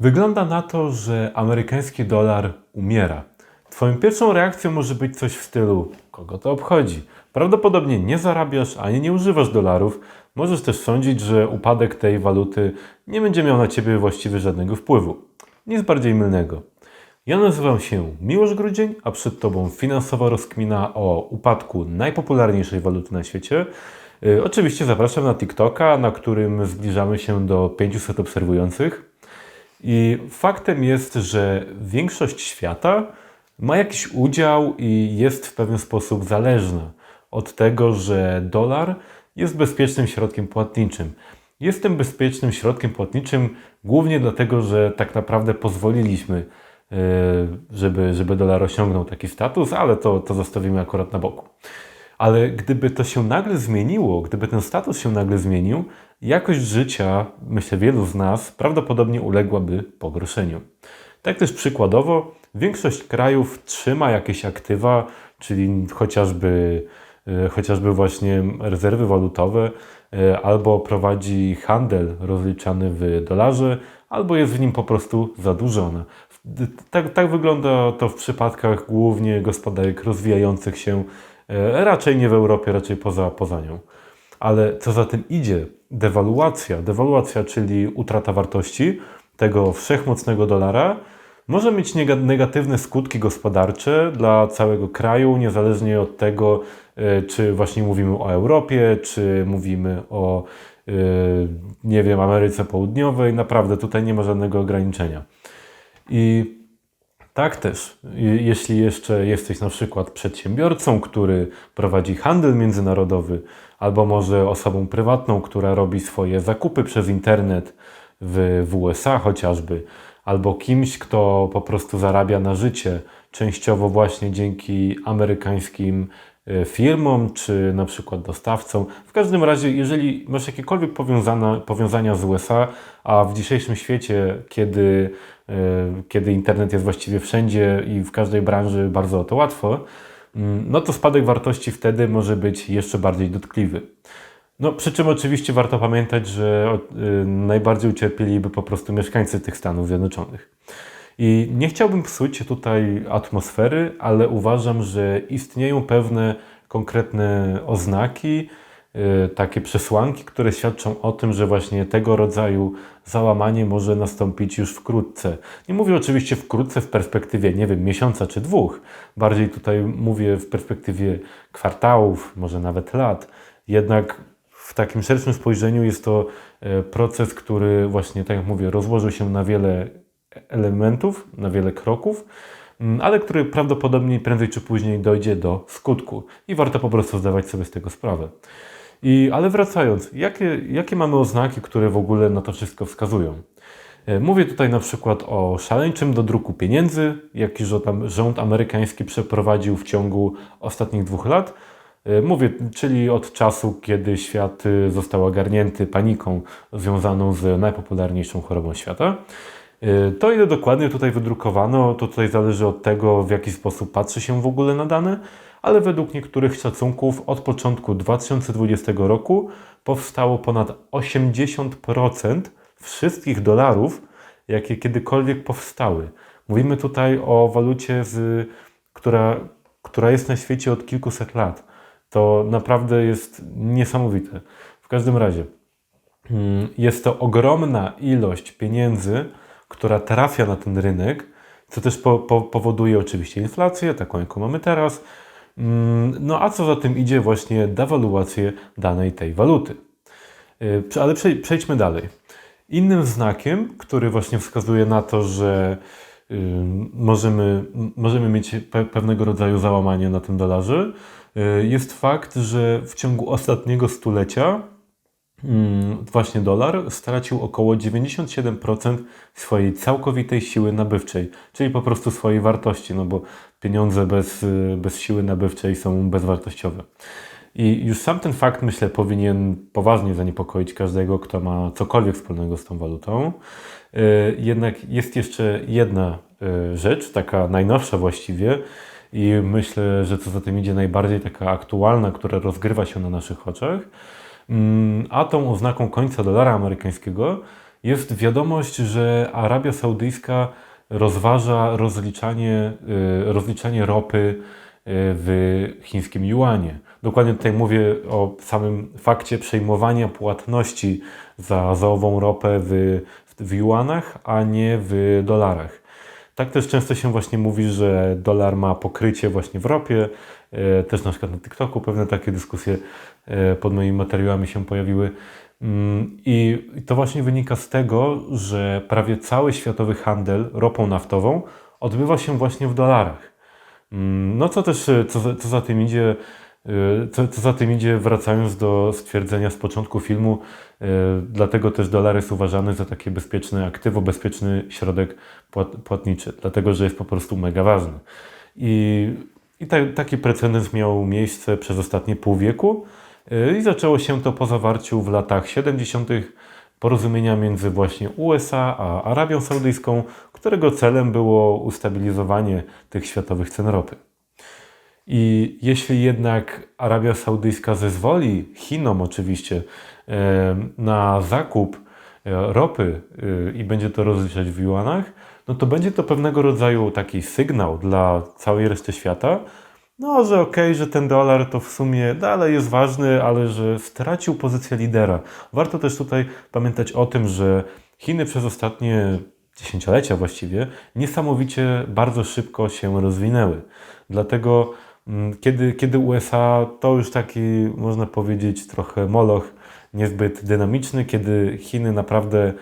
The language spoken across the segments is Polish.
Wygląda na to, że amerykański dolar umiera. Twoją pierwszą reakcją może być coś w stylu: kogo to obchodzi? Prawdopodobnie nie zarabiasz ani nie używasz dolarów. Możesz też sądzić, że upadek tej waluty nie będzie miał na ciebie właściwie żadnego wpływu. Nic bardziej mylnego. Ja nazywam się Miłosz Grudzień, a przed Tobą finansowa rozkmina o upadku najpopularniejszej waluty na świecie. Yy, oczywiście zapraszam na TikToka, na którym zbliżamy się do 500 obserwujących. I faktem jest, że większość świata ma jakiś udział i jest w pewien sposób zależna od tego, że dolar jest bezpiecznym środkiem płatniczym. Jest tym bezpiecznym środkiem płatniczym głównie dlatego, że tak naprawdę pozwoliliśmy, yy, żeby, żeby dolar osiągnął taki status, ale to, to zostawimy akurat na boku. Ale gdyby to się nagle zmieniło, gdyby ten status się nagle zmienił, jakość życia, myślę, wielu z nas prawdopodobnie uległaby pogorszeniu. Tak też przykładowo, większość krajów trzyma jakieś aktywa, czyli chociażby, e, chociażby właśnie rezerwy walutowe, e, albo prowadzi handel rozliczany w dolarze, albo jest w nim po prostu zadłużona. Tak, tak wygląda to w przypadkach głównie gospodarek rozwijających się, e, raczej nie w Europie, raczej poza, poza nią. Ale co za tym idzie, dewaluacja, dewaluacja, czyli utrata wartości tego wszechmocnego dolara, może mieć negatywne skutki gospodarcze dla całego kraju, niezależnie od tego, e, czy właśnie mówimy o Europie, czy mówimy o, e, nie wiem, Ameryce Południowej. Naprawdę tutaj nie ma żadnego ograniczenia. I tak też, jeśli jeszcze jesteś na przykład przedsiębiorcą, który prowadzi handel międzynarodowy, albo może osobą prywatną, która robi swoje zakupy przez internet w, w USA chociażby, albo kimś, kto po prostu zarabia na życie, częściowo właśnie dzięki amerykańskim e, firmom, czy na przykład dostawcom. W każdym razie, jeżeli masz jakiekolwiek powiązania, powiązania z USA, a w dzisiejszym świecie, kiedy, e, kiedy internet jest właściwie wszędzie i w każdej branży bardzo o to łatwo, no to spadek wartości wtedy może być jeszcze bardziej dotkliwy. No, przy czym oczywiście warto pamiętać, że y, najbardziej ucierpieliby po prostu mieszkańcy tych Stanów Zjednoczonych. I nie chciałbym psuć tutaj atmosfery, ale uważam, że istnieją pewne konkretne oznaki, takie przesłanki, które świadczą o tym, że właśnie tego rodzaju załamanie może nastąpić już wkrótce. Nie mówię oczywiście wkrótce w perspektywie, nie wiem, miesiąca czy dwóch. Bardziej tutaj mówię w perspektywie kwartałów, może nawet lat. Jednak w takim szerszym spojrzeniu jest to e, proces, który właśnie, tak jak mówię, rozłożył się na wiele elementów, na wiele kroków, mm, ale który prawdopodobnie prędzej czy później dojdzie do skutku i warto po prostu zdawać sobie z tego sprawę. I, ale wracając, jakie, jakie mamy oznaki, które w ogóle na to wszystko wskazują? E, mówię tutaj na przykład o szaleńczym dodruku pieniędzy, jaki rząd amerykański przeprowadził w ciągu ostatnich dwóch lat, E, mówię, czyli od czasu, kiedy świat y, został ogarnięty paniką związaną z najpopularniejszą chorobą świata. E, to, ile dokładnie tutaj wydrukowano, to tutaj zależy od tego, w jaki sposób patrzy się w ogóle na dane, ale według niektórych szacunków od początku 2020 roku powstało ponad 80% wszystkich dolarów, jakie kiedykolwiek powstały. Mówimy tutaj o walucie, z, która, która jest na świecie od kilkuset lat. To naprawdę jest niesamowite. W każdym razie, mm, jest to ogromna ilość pieniędzy, która trafia na ten rynek, co też po, po, powoduje oczywiście inflację, taką jaką mamy teraz. Mm, no a co za tym idzie, właśnie dewaluację danej tej waluty. Y, ale przejdźmy dalej. Innym znakiem, który właśnie wskazuje na to, że y, możemy, możemy mieć pewnego rodzaju załamanie na tym dolarze, E, jest fakt, że w ciągu ostatniego stulecia właśnie dolar stracił około 97% swojej całkowitej siły nabywczej, czyli po prostu swojej wartości, no bo pieniądze bez, bez siły nabywczej są bezwartościowe. I już sam ten fakt, myślę, powinien poważnie zaniepokoić każdego, kto ma cokolwiek wspólnego z tą walutą. E, jednak jest jeszcze jedna e, rzecz, taka najnowsza właściwie, i myślę, że co za tym idzie najbardziej taka aktualna, która rozgrywa się na naszych oczach. Mm, a tą oznaką końca dolara amerykańskiego jest wiadomość, że Arabia Saudyjska rozważa rozliczanie, y, rozliczanie ropy y, w chińskim juanie. Dokładnie tutaj mówię o samym fakcie przejmowania płatności za, za ową ropę w, w juanach, a nie w dolarach. Tak też często się właśnie mówi, że dolar ma pokrycie właśnie w ropie. E, też na przykład na TikToku pewne takie dyskusje e, pod moimi materiałami się pojawiły. Mm, I to właśnie wynika z tego, że prawie cały światowy handel ropą naftową odbywa się właśnie w dolarach. Mm, no co też, co, co za tym idzie, co, co za tym idzie, wracając do stwierdzenia z początku filmu, y, dlatego też dolar jest uważany za takie bezpieczne aktywo, bezpieczny środek płatniczy, dlatego że jest po prostu mega ważny. I, i ta, taki precedens miał miejsce przez ostatnie pół wieku y, i zaczęło się to po zawarciu w latach 70. porozumienia między właśnie USA a Arabią Saudyjską, którego celem było ustabilizowanie tych światowych cen ropy. I jeśli jednak Arabia Saudyjska zezwoli Chinom oczywiście na zakup e, ropy e, i będzie to rozliczać w juanach, no to będzie to pewnego rodzaju taki sygnał dla całej reszty świata, no, że okej, okay, że ten dolar to w sumie dalej jest ważny, ale że stracił pozycję lidera. Warto też tutaj pamiętać o tym, że Chiny przez ostatnie dziesięciolecia właściwie niesamowicie bardzo szybko się rozwinęły. Dlatego kiedy, kiedy USA to już taki, można powiedzieć, trochę moloch niezbyt dynamiczny, kiedy Chiny naprawdę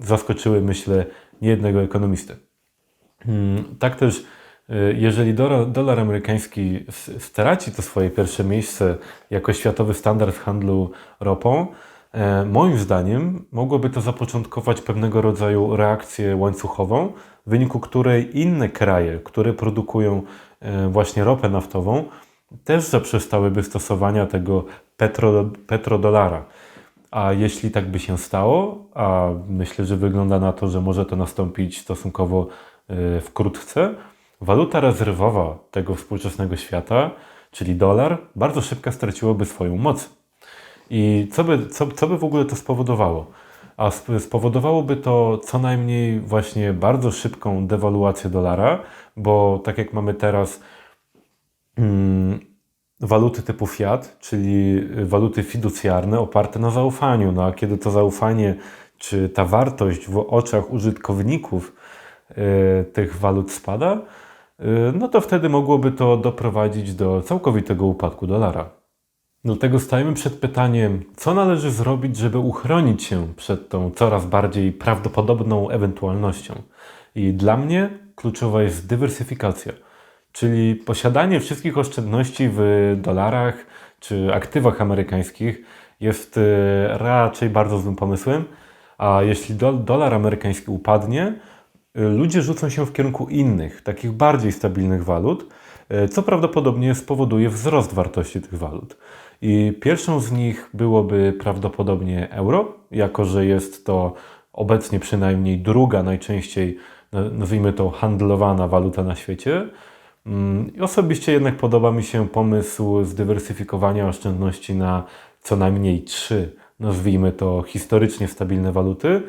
zaskoczyły, myślę, niejednego ekonomistę. Mm, tak też, e, jeżeli dolar, amerykański straci to swoje pierwsze miejsce jako światowy standard handlu ropą, e, moim zdaniem mogłoby to zapoczątkować pewnego rodzaju reakcję łańcuchową, w wyniku której inne kraje, które produkują właśnie ropę naftową, też zaprzestałyby stosowania tego petro, petrodolara. A jeśli tak by się stało, a myślę, że wygląda na to, że może to nastąpić stosunkowo e, wkrótce, waluta rezerwowa tego współczesnego świata, czyli dolar, bardzo szybko straciłoby swoją moc. I co by, co, co by w ogóle to spowodowało? A spowodowałoby to co najmniej właśnie bardzo szybką dewaluację dolara, bo tak jak mamy teraz mm, waluty typu fiat, czyli waluty fiducjarne oparte na zaufaniu, no a kiedy to zaufanie czy ta wartość w oczach użytkowników y, tych walut spada, y, no to wtedy mogłoby to doprowadzić do całkowitego upadku dolara. Dlatego stajemy przed pytaniem, co należy zrobić, żeby uchronić się przed tą coraz bardziej prawdopodobną ewentualnością. I dla mnie kluczowa jest dywersyfikacja, czyli posiadanie wszystkich oszczędności w dolarach czy aktywach amerykańskich jest e, raczej bardzo złym pomysłem. A jeśli do, dolar amerykański upadnie, e, ludzie rzucą się w kierunku innych, takich bardziej stabilnych walut, e, co prawdopodobnie spowoduje wzrost wartości tych walut. I pierwszą z nich byłoby prawdopodobnie euro, jako że jest to obecnie przynajmniej druga najczęściej, nazwijmy to, handlowana waluta na świecie. Mm, I osobiście jednak podoba mi się pomysł zdywersyfikowania oszczędności na co najmniej trzy, nazwijmy to, historycznie stabilne waluty.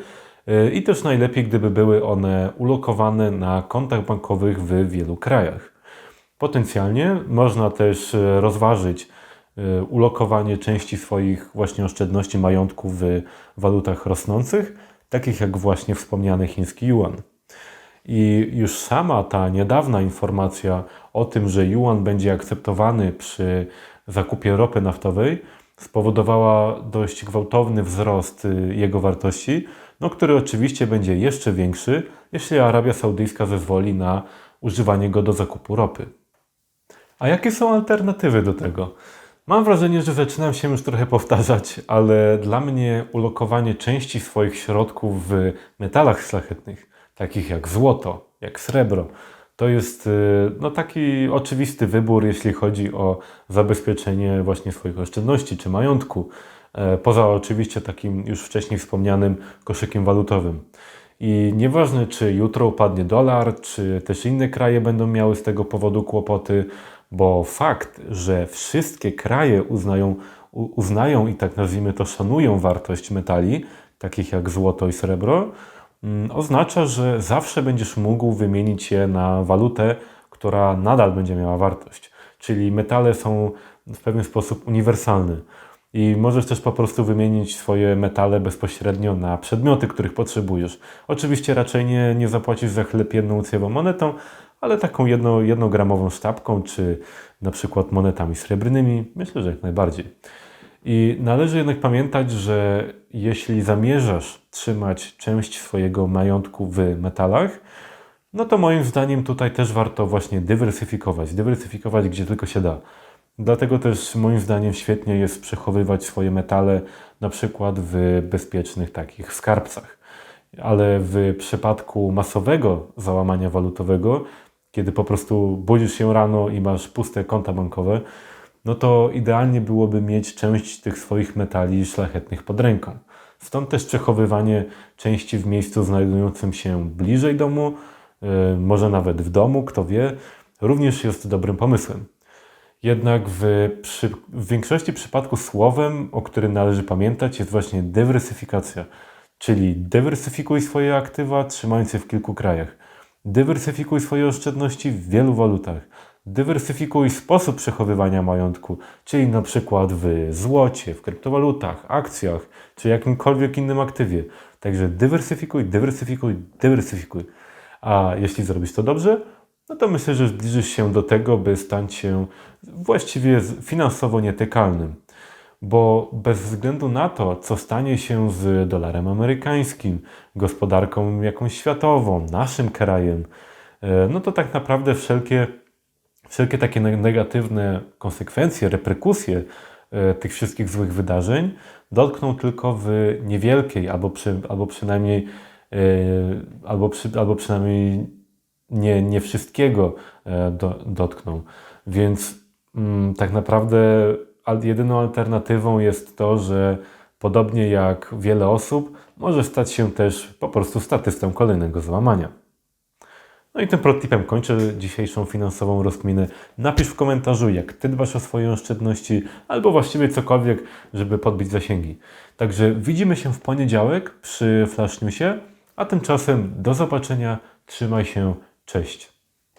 Y, I też najlepiej, gdyby były one ulokowane na kontach bankowych w wielu krajach. Potencjalnie można też y, rozważyć Y, ulokowanie części swoich właśnie oszczędności, majątków w walutach rosnących, takich jak właśnie wspomniany chiński yuan. I już sama ta niedawna informacja o tym, że yuan będzie akceptowany przy zakupie ropy naftowej, spowodowała dość gwałtowny wzrost y, jego wartości, no, który oczywiście będzie jeszcze większy, jeśli Arabia Saudyjska zezwoli na używanie go do zakupu ropy. A jakie są alternatywy do tego? Mam wrażenie, że zaczynam się już trochę powtarzać, ale dla mnie ulokowanie części swoich środków w metalach szlachetnych, takich jak złoto, jak srebro, to jest y, no, taki oczywisty wybór, jeśli chodzi o zabezpieczenie właśnie swoich oszczędności czy majątku, e, poza oczywiście takim już wcześniej wspomnianym koszykiem walutowym. I nieważne, czy jutro upadnie dolar, czy też inne kraje będą miały z tego powodu kłopoty, bo fakt, że wszystkie kraje uznają, uznają i tak nazwijmy to szanują wartość metali, takich jak złoto i srebro, oznacza, że zawsze będziesz mógł wymienić je na walutę, która nadal będzie miała wartość. Czyli metale są w pewien sposób uniwersalne. I możesz też po prostu wymienić swoje metale bezpośrednio na przedmioty, których potrzebujesz. Oczywiście raczej nie, nie zapłacisz za chleb jedną ucjową monetą, ale taką jedno, jednogramową sztabką, czy na przykład monetami srebrnymi, myślę, że jak najbardziej. I należy jednak pamiętać, że jeśli zamierzasz trzymać część swojego majątku w metalach, no to moim zdaniem tutaj też warto właśnie dywersyfikować. Dywersyfikować gdzie tylko się da. Dlatego też moim zdaniem świetnie jest przechowywać swoje metale na przykład w bezpiecznych takich skarbcach. Ale w przypadku masowego załamania walutowego, kiedy po prostu budzisz się rano i masz puste konta bankowe, no to idealnie byłoby mieć część tych swoich metali szlachetnych pod ręką. Stąd też przechowywanie części w miejscu znajdującym się bliżej domu, yy, może nawet w domu, kto wie, również jest dobrym pomysłem. Jednak w, przy, w większości przypadków słowem, o którym należy pamiętać, jest właśnie dywersyfikacja. Czyli dywersyfikuj swoje aktywa, trzymając je w kilku krajach. Dywersyfikuj swoje oszczędności w wielu walutach. Dywersyfikuj sposób przechowywania majątku, czyli na przykład w złocie, w kryptowalutach, akcjach, czy jakimkolwiek innym aktywie. Także dywersyfikuj, dywersyfikuj, dywersyfikuj. A jeśli zrobisz to dobrze, no to myślę, że zbliżysz się do tego, by stać się właściwie finansowo nietykalnym. Bo bez względu na to, co stanie się z dolarem amerykańskim, gospodarką jakąś światową, naszym krajem, e, no to tak naprawdę wszelkie, wszelkie takie negatywne konsekwencje, reperkusje e, tych wszystkich złych wydarzeń dotkną tylko w niewielkiej albo, przy, albo przynajmniej e, albo, przy, albo przynajmniej nie, nie wszystkiego do, dotkną. Więc mm, tak naprawdę jedyną alternatywą jest to, że podobnie jak wiele osób, może stać się też po prostu statystą kolejnego załamania. No i tym protipem kończę dzisiejszą finansową rozkminę. Napisz w komentarzu, jak Ty dbasz o swoje oszczędności, albo właściwie cokolwiek, żeby podbić zasięgi. Także widzimy się w poniedziałek przy Flash Newsie, a tymczasem do zobaczenia, trzymaj się, cześć.